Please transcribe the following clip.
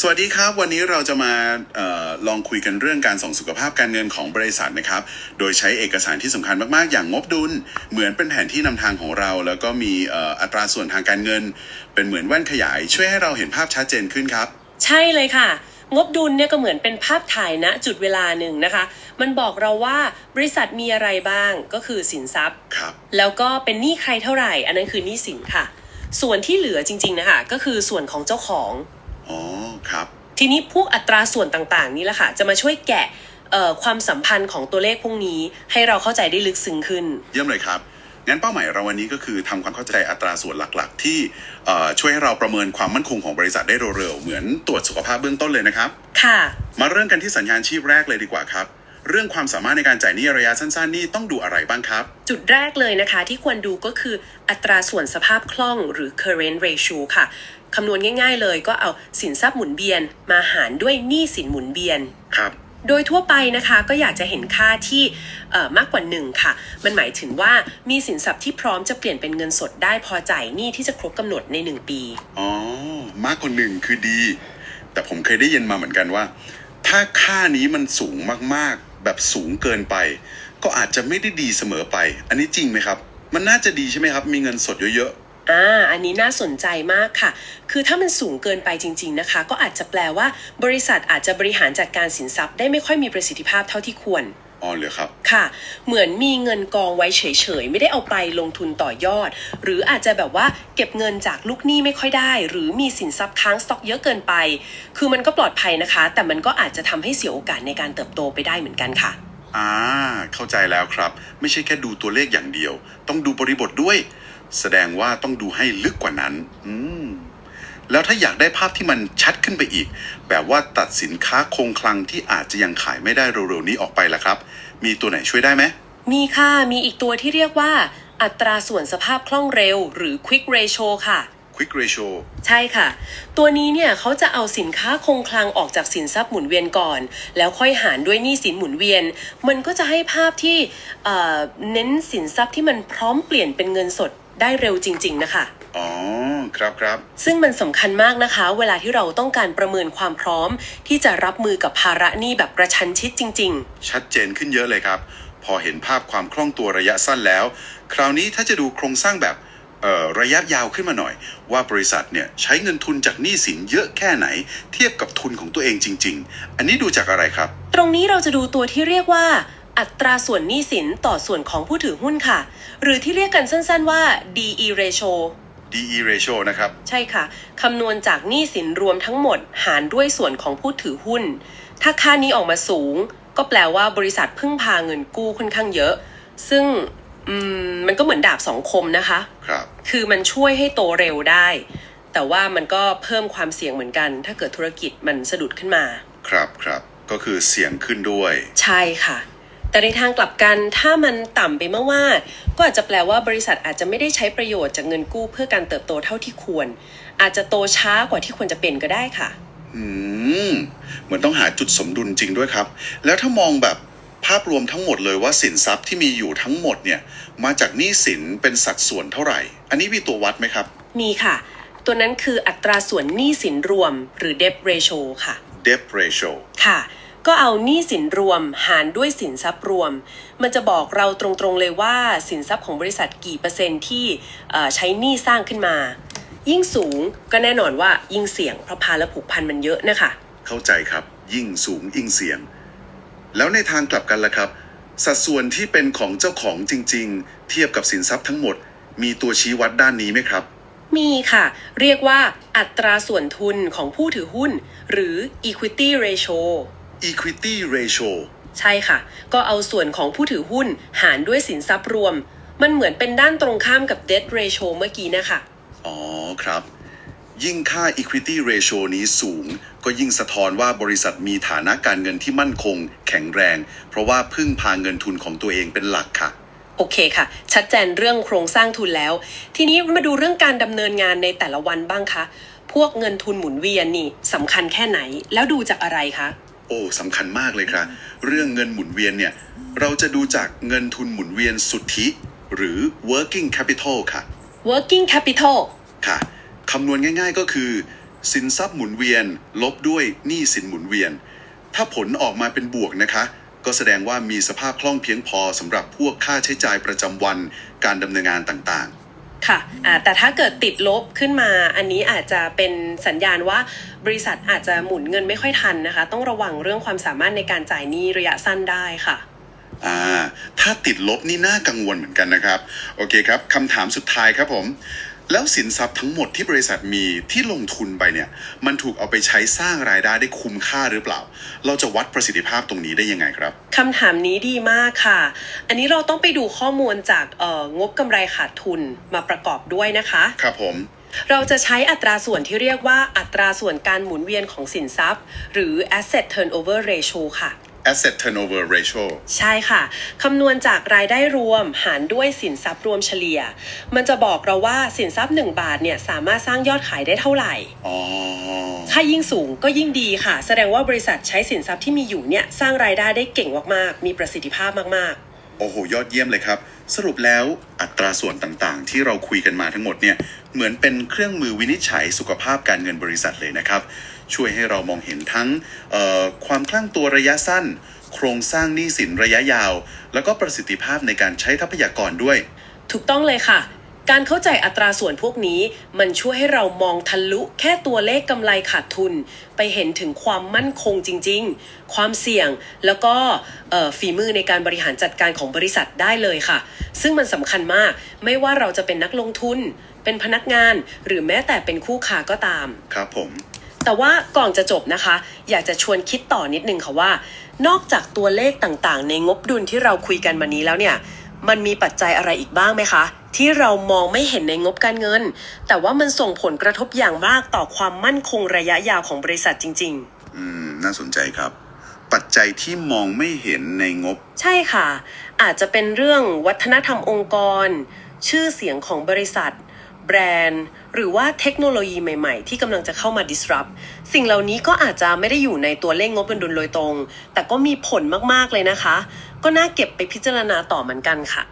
สวัสดีครับ วันนี้เราจะมาเออลองคุยกันเรื่องการส่งสุขภาพการเงินของบริษัทนะครับ โดยใช้เอกสารที่สำคัญมากๆ อย่างงบดุล เหมือนเป็นแผนที่นำทางของเรา แล้วก็มีเอ่ออัตราส่วนทางการเงิน เป็นเหมือนแว่นขยาย ช่วยให้เราเห็นภาพชัดเจนขึ้นครับ ใช่เลยค่ะ งบดุลเนี่ยก็เหมือนเป็นภาพถ่ายณจุดเวลาหนึ่งนะคะ มันบอกเราว่าบริษัทมีอะไรบ้างก็คือสินทรัพย์ครับแล้วก็เป็นหนี้ใครเท่าไหร่ อันนั้นคือหนี้สินค่ะ ส่วนที่เหลือจริง ๆนะคะก็คือส่วนของเจ้าของอ๋อ ครับทีนี้พวกอัตราส่วนต่างๆ นี่แหละค่ะ จะมาช่วยแกะเอ่อความสัมพันธ์ของตัวเลขพวกนี้ ให้เราเข้าใจได้ลึกซึ้งขึ้น เยี่ยมเลยครับงั้นเป้าหมายเราวันนี้ก็คือทำความเข้าใจอัตราส่วนหลักๆ ที่เอ่อช่วยให้เราประเมินความมั่นคงของบริษัทได้เร็วๆ เหมือนตรวจสุขภาพเบื้องต้นเลยนะครับ ค่ะ มาเริ่มกันที่สัญญาณชีพแรกเลยดีกว่าครับ เรื่องความสามารถในการจ่ายหนี้ระยะสั้นๆนี่ต้องดูอะไรบ้างครับ จุดแรกเลยนะคะที่ควรดูก็คืออัตราส่วนสภาพคล่องหรือ current ratio ค่ะคำนวณง่าย ๆ เลยก็เอาสินทรัพย์หมุนเวียน มาหารด้วยหนี้สินหมุนเวียนครับโดยทั่วไปนะคะก็อยากจะเห็นค่าที่เอ่อมากกว่า1ค่ะ มันหมายถึงว่ามีสินทรัพย์ที่พร้อมจะเปลี่ยนเป็นเงินสดได้พอจ่ายหนี้ที่จะครบกำหนดใน 1 ปี อ๋อ มากกว่าหนึ่งคือดี แต่ผมเคยได้ยินมาเหมือนกันว่า ถ้าค่านี้มันสูงมากๆ แบบสูงเกินไป ก็อาจจะไม่ได้ดีเสมอไป อันนี้จริงไหมครับ มันน่าจะดีใช่ไหมครับ มีเงินสดเยอะอ่า อันนี้น่าสนใจมากค่ะ คือถ้ามันสูงเกินไปจริง ๆนะคะ ก็อาจจะแปลว่า บริษัทอาจจะบริหารจัดการสินทรัพย์ได้ไม่ค่อยมีประสิทธิภาพเท่าที่ควร อ๋อเหรอครับ ค่ะ เหมือนมีเงินกองไว้เฉยๆ ไม่ได้เอาไปลงทุนต่อยอด หรืออาจจะแบบว่าเก็บเงินจากลูกหนี้ไม่ค่อยได้ หรือมีสินทรัพย์ค้างสต็อกเยอะเกินไป คือมันก็ปลอดภัยนะคะ แต่มันก็อาจจะทำให้เสียโอกาสในการเติบโตไปได้เหมือนกันค่ะอ่าเข้าใจแล้วครับ ไม่ใช่แค่ดูตัวเลขอย่างเดียว ต้องดูบริบทด้วย แสดงว่าต้องดูให้ลึกกว่านั้น อืม แล้วถ้าอยากได้ภาพที่มันชัดขึ้นไปอีก แบบว่าตัดสินค้าคงคลังที่อาจจะยังขายไม่ได้เร็วๆนี้ออกไปล่ะครับ มีตัวไหนช่วยได้ไหม มีค่ะ มีอีกตัวที่เรียกว่า อัตราส่วนสภาพคล่องเร็ว หรือ quick ratio ค่ะ Quick Ratio ใช่ค่ะ ตัวนี้เนี่ยเขาจะเอาสินค้าคงคลังออกจากสินทรัพย์หมุนเวียนก่อน แล้วค่อยหารด้วยหนี้สินหมุนเวียน มันก็จะให้ภาพที่เอ่อเน้นสินทรัพย์ที่มันพร้อมเปลี่ยนเป็นเงินสดได้เร็วจริง ๆ นะคะ อ๋อครับครับซึ่งมันสำคัญมากนะคะ เวลาที่เราต้องการประเมินความพร้อม ที่จะรับมือกับภาระหนี้แบบกระชันชิดจริง ๆ ชัดเจนขึ้นเยอะเลยครับ พอเห็นภาพความคล่องตัวระยะสั้นแล้ว คราวนี้ถ้าจะดูโครงสร้างแบบเอ่อระยะยาวขึ้นมาหน่อย ว่าบริษัทเนี่ยใช้เงินทุนจากหนี้สินเยอะแค่ไหน เทียบกับทุนของตัวเองจริง ๆ อันนี้ดูจากอะไรครับ ตรงนี้เราจะดูตัวที่เรียกว่า อัตราส่วนหนี้สินต่อส่วนของผู้ถือหุ้นค่ะ หรือที่เรียกกันสั้นๆว่า DE ratio DE ratio นะครับ ใช่ค่ะ คำนวณจากหนี้สินรวมทั้งหมด หารด้วยส่วนของผู้ถือหุ้น ถ้าค่านี้ออกมาสูง ก็แปลว่าบริษัทพึ่งพาเงินกู้ค่อนข้างเยอะ ซึ่งอืมมันก็เหมือนดาบสองคมนะคะครับคือมันช่วยให้โตเร็วได้ แต่ว่ามันก็เพิ่มความเสี่ยงเหมือนกัน ถ้าเกิดธุรกิจมันสะดุดขึ้นมา ครับครับ ก็คือเสี่ยงขึ้นด้วย ใช่ค่ะ แต่ในทางกลับกันถ้ามันต่ำไปมากๆก็อาจจะแปลว่าบริษัทอาจจะไม่ได้ใช้ประโยชน์จากเงินกู้เพื่อการเติบโตเท่าที่ควร อาจจะโตช้ากว่าที่ควรจะเป็นก็ได้ค่ะ อืมเหมือนต้องหาจุดสมดุลจริงด้วยครับ แล้วถ้ามองแบบภาพรวมทั้งหมดเลยว่าสินทรัพย์ที่มีอยู่ทั้งหมดเนี่ยมาจากหนี้สินเป็นสัดส่วนเท่าไหร่ อันนี้มีตัววัดไหมครับ มีค่ะ ตัวนั้นคืออัตราส่วนหนี้สินรวมหรือ debt ratio ค่ะ Debt ratio ค่ะ ก็เอาหนี้สินรวมหารด้วยสินทรัพย์รวม มันจะบอกเราตรงๆเลยว่าสินทรัพย์ของบริษัทกี่เปอร์เซ็นต์ที่เอ่อใช้หนี้สร้างขึ้นมา ยิ่งสูงก็แน่นอนว่ายิ่งเสี่ยงเพราะภาระผูกพันมันเยอะนะคะ เข้าใจครับ ยิ่งสูงยิ่งเสี่ยง แล้วในทางกลับกันล่ะครับ สัดส่วนที่เป็นของเจ้าของจริง ๆ เทียบกับสินทรัพย์ทั้งหมด มีตัวชี้วัดด้านนี้ไหมครับมีค่ะ เรียกว่าอัตราส่วนทุนของผู้ถือหุ้น หรือ equity ratio equity ratio ใช่ค่ะ ก็เอาส่วนของผู้ถือหุ้นหารด้วยสินทรัพย์รวม มันเหมือนเป็นด้านตรงข้ามกับ debt ratio เมื่อกี้นะคะ อ๋อครับ ยิ่งค่า equity ratio นี้สูง ก็ยิ่งสะท้อนว่าบริษัทมีฐานะการเงินที่มั่นคง แข็งแรง เพราะว่าพึ่งพาเงินทุนของตัวเองเป็นหลักค่ะโอเคค่ะ ชัดเจนเรื่องโครงสร้างทุนแล้ว ทีนี้มาดูเรื่องการดำเนินงานในแต่ละวันบ้างคะ พวกเงินทุนหมุนเวียนนี่สำคัญแค่ไหน แล้วดูจากอะไรคะ โอ้สำคัญมากเลยครับ เรื่องเงินหมุนเวียนเนี่ย เราจะดูจากเงินทุนหมุนเวียนสุทธิหรือ working capital ค่ะ working capital ค่ะคำนวณง่ายๆก็คือ สินทรัพย์หมุนเวียน ลบด้วยหนี้สินหมุนเวียน ถ้าผลออกมาเป็นบวกนะคะ ก็แสดงว่ามีสภาพคล่องเพียงพอสำหรับพวกค่าใช้จ่ายประจำวัน การดำเนินงานต่าง ค่ะแต่ถ้าเกิดติดลบขึ้นมา อันนี้อาจจะเป็นสัญญาณว่าบริษัทอาจจะหมุนเงินไม่ค่อยทันนะคะ ต้องระวังเรื่องความสามารถในการจ่ายหนี้ระยะสั้นได้ค่ะอ่าถ้าติดลบนี่น่ากังวลเหมือนกันนะครับ โอเคครับคำถามสุดท้ายครับผม แล้วสินทรัพย์ทั้งหมดที่บริษัทมีที่ลงทุนไปเนี่ย มันถูกเอาไปใช้สร้างรายได้ได้คุ้มค่าหรือเปล่า เราจะวัดประสิทธิภาพตรงนี้ได้ยังไงครับคำถามนี้ดีมากค่ะ อันนี้เราต้องไปดูข้อมูลจากเอ่องบกำไรขาดทุนมาประกอบด้วยนะคะ ครับผมเราจะใช้อัตราส่วนที่เรียกว่าอัตราส่วนการหมุนเวียนของสินทรัพย์ หรือ asset turnover ratio ค่ะ asset turnover ratio ใช่ค่ะ คำนวณจากรายได้รวมหารด้วยสินทรัพย์รวมเฉลี่ย มันจะบอกเราว่าสินทรัพย์ 1 บาทเนี่ยสามารถสร้างยอดขายได้เท่าไหร่อ๋อถ้ายิ่งสูงก็ยิ่งดีค่ะ แสดงว่าบริษัทใช้สินทรัพย์ที่มีอยู่เนี่ยสร้างรายได้ได้เก่งมากๆ มีประสิทธิภาพมาก โอ้โห ยอดเยี่ยมเลยครับ สรุปแล้วอัตราส่วนต่างๆ ที่เราคุยกันมาทั้งหมดเนี่ยเหมือนเป็นเครื่องมือวินิจฉัยสุขภาพการเงินบริษัทเลยนะครับ ช่วยให้เรามองเห็นทั้งความคลั่งตัวระยะสั้น โครงสร้างหนี้สินระยะยาว แล้วก็ประสิทธิภาพในการใช้ทรัพยากรด้วย ถูกต้องเลยค่ะ การเข้าใจอัตราส่วนพวกนี้มันช่วยให้เรามองทะลุแค่ตัวเลขกำไรขาดทุน ไปเห็นถึงความมั่นคงจริง ๆ ความเสี่ยงแล้วก็เอ่อฝีมือในการบริหารจัดการของบริษัทได้เลยค่ะ ซึ่งมันสำคัญมากไม่ว่าเราจะเป็นนักลงทุน เป็นพนักงาน หรือแม้แต่เป็นคู่ค้าก็ตาม ครับผม แต่ว่าก่อนจะจบนะคะ อยากจะชวนคิดต่อนิดนึงค่ะว่า นอกจากตัวเลขต่างๆ ในงบดุลที่เราคุยกันมานี้แล้วเนี่ย มันมีปัจจัยอะไรอีกบ้างไหมคะ ที่เรามองไม่เห็นในงบการเงิน แต่ว่ามันส่งผลกระทบอย่างมากต่อความมั่นคงระยะยาวของบริษัทจริงอืม น่าสนใจครับ ปัจจัยที่มองไม่เห็นในงบๆใช่ค่ะ อาจจะเป็นเรื่องวัฒนธรรมองค์กร ชื่อเสียงของบริษัท แบรนด์ หรือว่าเทคโนโลยีใหม่ๆ ที่กำลังจะเข้ามา disrupt สิ่งเหล่านี้ก็อาจจะไม่ได้อยู่ในตัวเลขงบดุลโดยตรง แต่ก็มีผลมากๆเลยนะคะ ก็น่าเก็บไปพิจารณาต่อเหมือนกันค่ะ